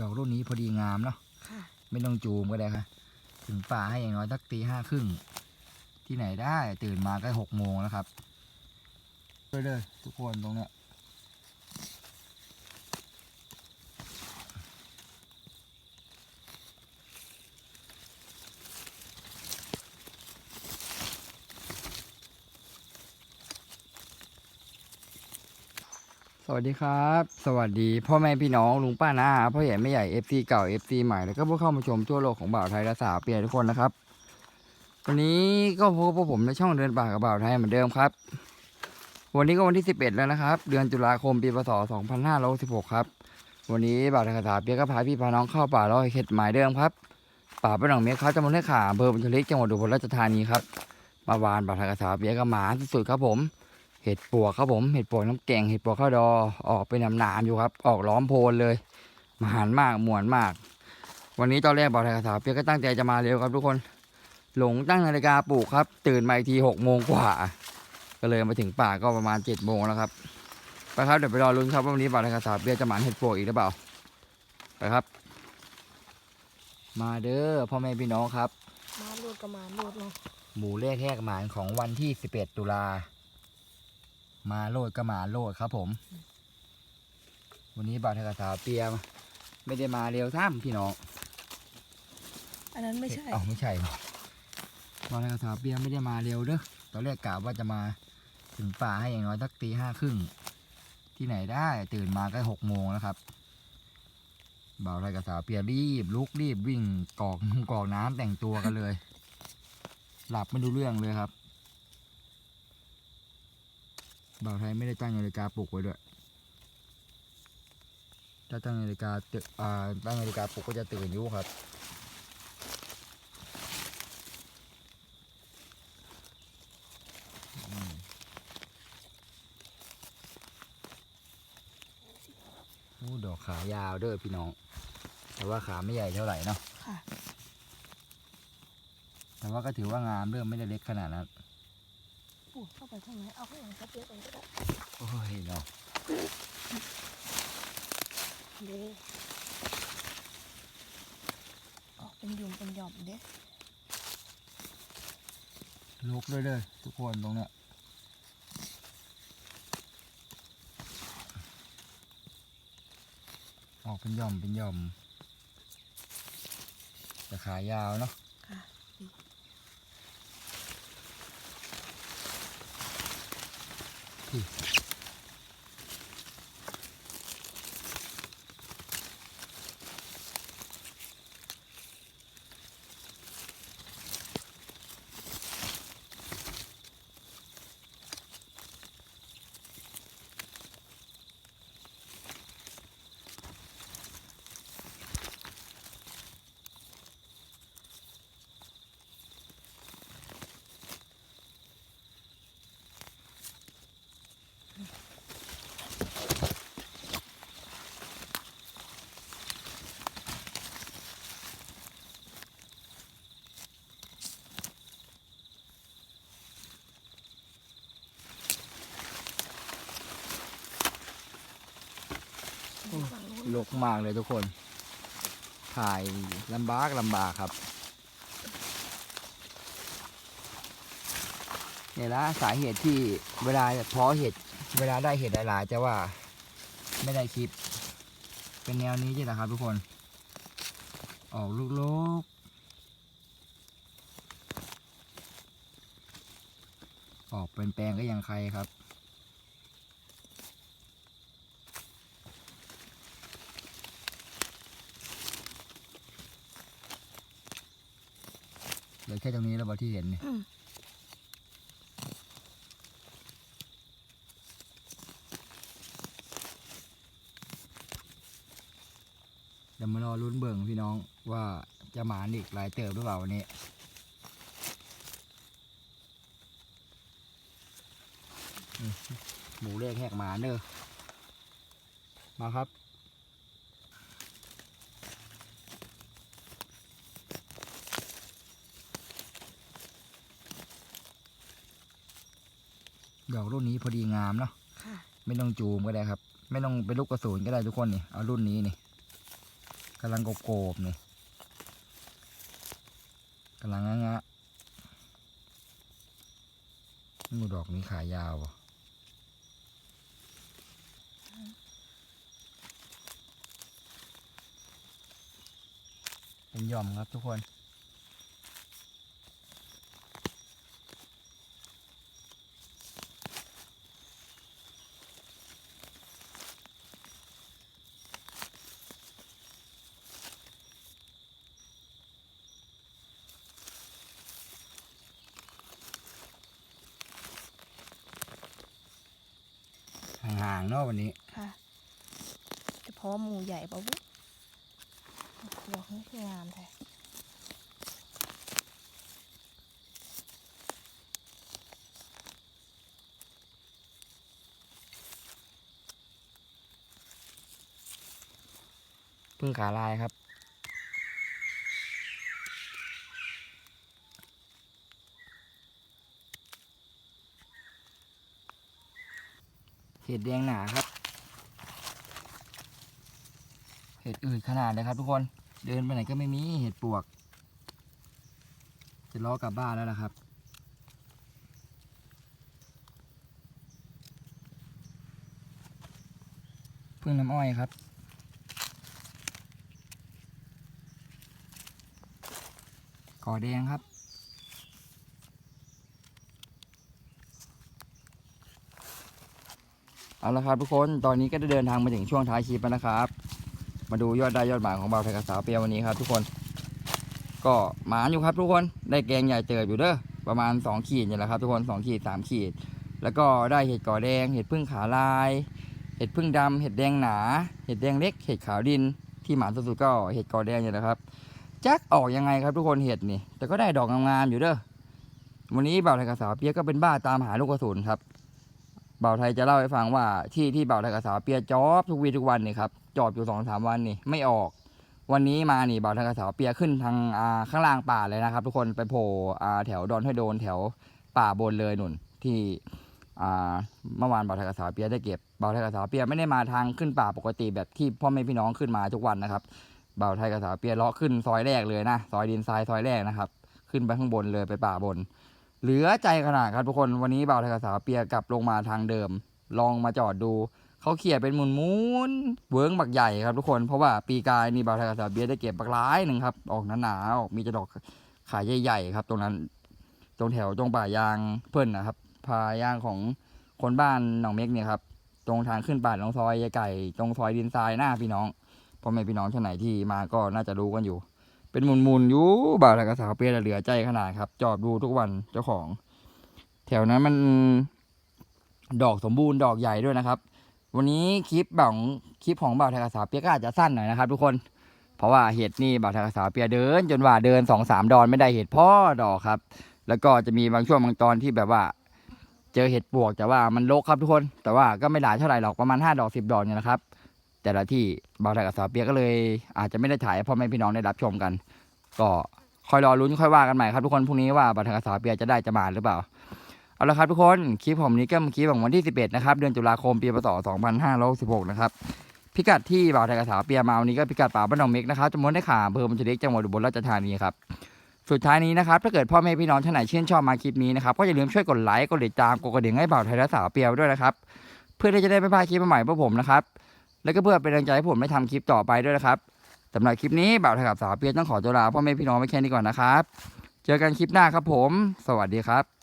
ดอกรุ่นนี้พอดีงามเนาะค่ะไม่ต้องจูมก็ได้ค่ะ ถึงป่าให้อย่างน้อยสักตีห้าครึ่ง ที่ไหนได้ตื่นมาก็หกโมงแล้วครับไปเลยทุกคนตรงเนี้ย สวัสดีครับ สวัสดีพ่อแม่พี่น้องลุงป้าน้าพ่อใหญ่แม่ใหญ่ FC เก่า FC ใหม่แล้วก็ผู้เข้ามาชมทั่วโลกของบ่าวไทยและสาวเปียทุกคนนะครับ วันนี้ก็พบกับผมในช่องเดินป่ากับบ่าวไทยเหมือนเดิมครับ วันนี้ก็วันที่ 11 แล้วนะครับ เดือนตุลาคมปีพศ2516ครับ วันนี้บ่าวไทยกับสาวเปียก็พาพี่พาน้องเข้าป่าลอยเข็ดหมายเดิมครับ ป่าเป็นหนองเมียเขาจะมนให้ขาอำเภอบุญชลิกจังหวัดอุบลราชธานีครับมาวานบ่าวไทยกับสาวเปียก็หมาสุดๆครับผม เห็ดปวกครับผมเห็ดปวกน้ำแกงเห็ดปวกข้าวดอออกเป็นหนามๆอยู่ครับ ออกล้อมโพนเลยมหันต์มากมวนมาก วันนี้ตอนแรกบอกไทยกระสาวเปียกก็ตั้งใจจะมาเร็วครับทุกคน หลงตั้งนาฬิกาปลุกครับ ตื่นมาอีกทีหกโมงกว่า ก็เลยมาถึงป่าก็ประมาณเจ็ดโมงแล้วครับไปครับเดี๋ยวไปรอลุ้นครับว่าวันนี้บ่าวไทยกระสาวเปียกจะหมานเห็ดปวกอีกหรือเปล่าไปครับ มาเด้อพ่อแม่พี่น้องครับมาโลดกับมาโลดเนาะหมูเลขแหกหมานของวันที่11ตุลา มาโลดก็มาโลดครับผม วันนี้บ่าวไทยกบสาวเปียมไม่ได้มาเร็วท่ามพี่น้องอันนั้นไม่ใช่เอ้าไม่ใช่บ่าวไทยกบสาวเปียไม่ได้มาเร็วเด้อตอนแรกกะว่าจะมาถึงป่าให้อย่างน้อยสักตีห้าครึ่งที่ไหนได้ตื่นมาก็หกโมงแล้วครับบ่าวไทยกบสาวเปียรีบลุกรีบวิ่งกรอกกรอกน้ำแต่งตัวกันเลย หลับไม่รู้เรื่องเลยครับ บ่าวไทยไม่ได้ตั้งนาฬิกาปลุกไว้ด้วยถ้าตั้งนาฬิกาตึอ่าตั้งนาฬิกาปลุกก็จะตื่นอยู่ครับอืมโอ้ดอกขายาวเด้อพี่น้อง แต่ว่าขาไม่ใหญ่เท่าไหร่เนาะ ค่ะ แต่ว่าก็ถือว่างามเริ่มไม่ได้เล็กขนาดนั้นปู เข้าไปทางไหนเอาข้างหลังกระเปียกเองก็ได้โอ้ยเนาะเด้ออกเป็นหยุ่มเป็นหย่อมเด้ลุกด้วยเด้อทุกคนตรงเนี้ยออกเป็นหย่อมเป็นหย่อมแต่ขายาวเนาะ Hmm. ลกมากเลยทุกคน ถ่ายลำบากลำบากครับเนี่ยละสาเหตุที่เวลาเพาะเห็ดเวลาได้เห็ดหลายๆจะว่าไม่ได้คลิป เป็นแนวนี้ใช่ไหมครับทุกคน ออกลูกโลกออกเป็นแปลงก็ยังใครครับ เหลือแค่ตรงนี้แล้วบอที่เห็นเนี่ยอืมเดี๋ยวมารอลุ้นเบิ่งพี่น้องว่าจะหมานอีกหลายเติบหรือเปล่าวันนี้นี่หมูเลขแหกหมาเด้อมาครับ ดอกรุ่นนี้พอดีงามเนาะค่ะไม่ต้องจูมก็ได้ครับ ไม่ต้องเป็นลูกกระสุนก็ได้ทุกคนนี่เอารุ่นนี้นี่กำลังโกโกบๆนี่กำลังงะงะงูดอกนี้ขายาวอะเป็นหย่อมครับทุกคน ห่างๆเนาะวันนี้ ค่ะเฉพาะหมูใหญ่ปะวุดอกนี่คืองามแท้พึ่งขาลายครับ เห็ดแดงหนาครับ เห็ดอืดขนาดเลยครับทุกคน เดินไปไหนก็ไม่มีเห็ดปวก จะล้อกลับบ้านแล้วล่ะครับพึ่งน้ำอ้อยครับก่อแดงครับ เอาละครับทุกคนตอนนี้ก็ได้เดินทางมาถึงช่วงท้ายคลิปแล้วนะครับ มาดูยอดได้ยอดหมายของเบาไทยกับสาวเปียวันนี้ครับ ทุกคน ก็หมานอยู่ครับ ทุกคนได้แกงใหญ่เจออยู่เด้อประมาณ 2 ขีดนี่แหละครับทุกคน2ขีด3ขีด แล้วก็ได้เห็ดก่อแดง เห็ดพึ่งขาลาย เห็ดพึ่งดำเห็ดแดงหนา เห็ดแดงเล็ก เห็ดขาวดิน ที่หมานสุดๆก็เห็ดก่อแดงนี่แหละครับจักออกยังไงครับทุกคนเห็ดนี่แต่ก็ได้ดอกงามๆอยู่เด้อวันนี้บ่าวไทยกับสาวเปียก็เป็นบ้าตามหาลูกกระสุนครับ บ่าวไทยจะเล่าให้ฟังว่าที่ที่บ่าวไทยกับสาวเปียจอบทุกวีทุกวันนี่ครับจอบอยู่สองสามวันนี่ไม่ออก วันนี้มานี่บ่าวไทยกับสาวเปียขึ้นทางข้างล่างป่าเลยนะครับ ทุกคนไปโผล่แถวดอนห้วยโดนแถวป่าบนเลยหนุนที่เมื่อวานบ่าวไทยกับสาวเปียได้เก็บบ่าวไทยกับสาวเปียไม่ได้มาทางขึ้นป่าปกติแบบที่พ่อแม่พี่น้องขึ้นมาทุกวันนะครับบ่าวไทยกับสาวเปียเลาะขึ้นซอยแรกเลยนะซอยดินทรายซอยแรกนะครับ ขึ้นไปข้างบนเลยไปป่าบน เหลือใจขนาดครับทุกคนวันนี้บ่าวไทยกับสาวเปียกลับลงมาทางเดิม ลองมาจอดดูเขาเขี่ยเป็นหมุนมุนเวิร์งบักใหญ่ครับทุกคนเพราะว่าปีกายนี่บ่าวไทยกับสาวเปียได้เก็บบักร้ายหนึ่งครับออกหนาๆออกมีจะดอกขายใหญ่ๆครับ ตรงนั้น ตรงแถวตรงป่ายางเพื่อนนะครับพายางของคนบ้านหนองเม็กเนี่ยครับตรงทางขึ้นป่าตรงซอยยายไก่ ตรงซอยดินทรายหน้าพี่น้องพ่อแม่พี่น้องท่านไหนที่มาก็น่าจะรู้กันอยู่ เป็นมุนๆอยู่บ่าวไทกับสาวเปียเหลือใจขนาดครับ จอดดูทุกวันเจ้าของ แถวนั้นมันดอกสมบูรณ์ดอกใหญ่ด้วยนะครับ วันนี้คลิปของคลิปของบ่าวไทกับสาวเปียก็อาจจะสั้นหน่อยนะครับ ทุกคนเพราะว่าเห็ดนี่บ่าวไทกับสาวเปียเดิน จนว่าเดินสองสามดอนไม่ได้เห็ดพ่อดอกครับ แล้วก็จะมีบางช่วงบางตอนที่แบบว่า เจอเห็ดปวกแต่ว่ามันรกครับทุกคน แต่ว่าก็ไม่หลายเท่าไหร่หรอกประมาณห้าดอกสิบดอกเนี่ยนะครับ แต่ละที่บ่าวไทยกับสาวเปียก็เลย อาจจะไม่ได้ถ่ายพ่อแม่พี่น้องได้รับชมกัน ก็คอยรอลุ้นค่อยว่ากันใหม่ครับทุกคนพรุ่งนี้ว่าบ่าวไทยกับสาวเปียจะได้จะมาหรือเปล่าเอาละครับทุกคนคลิปผมนี้ก็เป็นคลิปของวันที่ 11 นะครับ เดือนตุลาคมปีพศ2516 นะครับพิกัดที่บ่าวไทยกษาเปียมาวันนี้ก็พิกัดป่าบ้านหนองเม็กนะครับจำนวนได้ขาอำเภอมันจเล็กจังหวัดอุบลราชธานีครับสุดท้ายนี้นะครับถ้าเกิดพ่อแม่พี่น้องท่านไหนชื่นชอบมาคลิปนี้นะครับก็อย่าลืมช่วยกดไลค์กดติดตามกดกระดิ่งให้บ่าวไทยและสาเปียด้วยนะครับ เพื่อที่จะได้ไม่พลาดคลิปใหม่พวกผมนะครับ และก็เพื่อเป็นแรงใจให้ผมได้ทำคลิปต่อไปด้วยนะครับสำหรับคลิปนี้บ่าวไทยกับสาวเปียต้องขอตัวลาพ่อแม่พี่น้องไว้แค่นี้ก่อนนะครับ เจอกันคลิปหน้าครับผม สวัสดีครับ